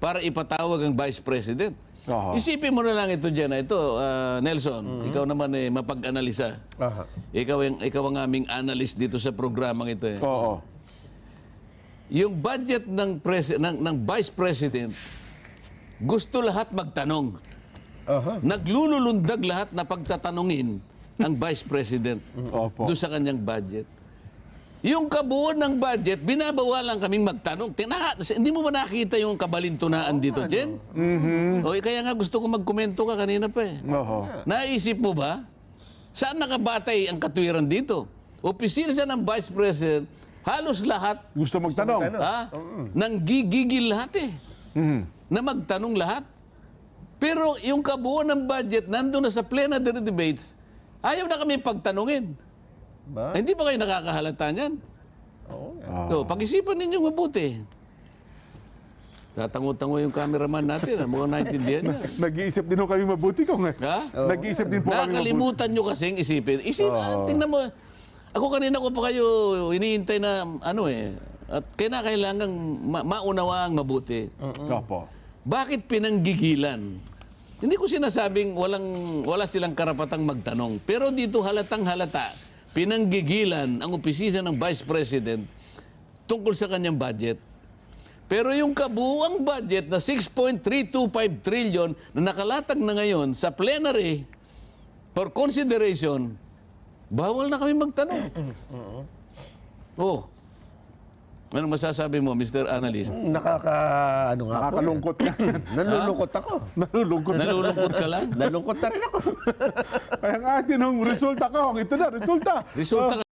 para ipatawag ang Vice President. Aha. Isipin mo na lang ito dyan. Ito, ah, Nelson, ikaw naman eh, mapag-analisa. Aha. Ikaw ang, ikaw ang aming analyst dito sa programang ito. Eh. Oo. Yung budget ng, pres- ng, ng Vice President, gusto lahat magtanong. Aha. Naglululundag lahat na pagtatanungin ang Vice President Opo. doon sa kanyang budget. Yung kabuuan ng budget, binabawalan kaming magtanong. Tina, hindi mo ba nakita yung kabalintunaan dito, Jen? O, eh, kaya nga gusto ko magkomento ka kanina pa eh. Oo. Naisip mo ba? Saan nakabatay ang katwiran dito? Opisina siya ng Vice President, halos lahat, Gusto magtanong. ha? Nang gigigil lahat eh. Mhm. Na magtanong lahat. Pero yung kabuuan ng budget, nandun na sa plenary debates, ayaw na kami pagtanungin. Ba? Hindi ba kayo nakakahalata niyan? Ah. So, pag-isipan ninyo mabuti. Tatango-tango yung cameraman natin. ah. Mukhang naintindihan niya. Nag-iisip din ho kami mabuti ko nga. Ha? Nag-iisip din po kami mabuti. Nakakalimutan nyo kasing isipin. Isip, ah, tingnan mo. Ako kanina ko pa kayo iniintay na ano eh. At kailangan ma- maunawaang mabuti. Opo. Bakit pinanggigilan? Hindi ko sinasabing walang, wala silang karapatang magtanong. Pero dito halatang halata, pinanggigilan ang opisina ng Vice President tungkol sa kanyang budget. Pero yung kabuuang budget na 6.325 trillion na nakalatag na ngayon sa plenary for consideration, bawal na kami magtanong. Oh. Ano masasabi mo, Mr. Analyst? Nakaka... Ano nga? Nakakalungkot ka. Nalulungkot ako. Nalulungkot. Nalulungkot ka lang? Nalungkot na rin ako. Kaya nga atin ang resulta ko. Ito na, resulta. Resulta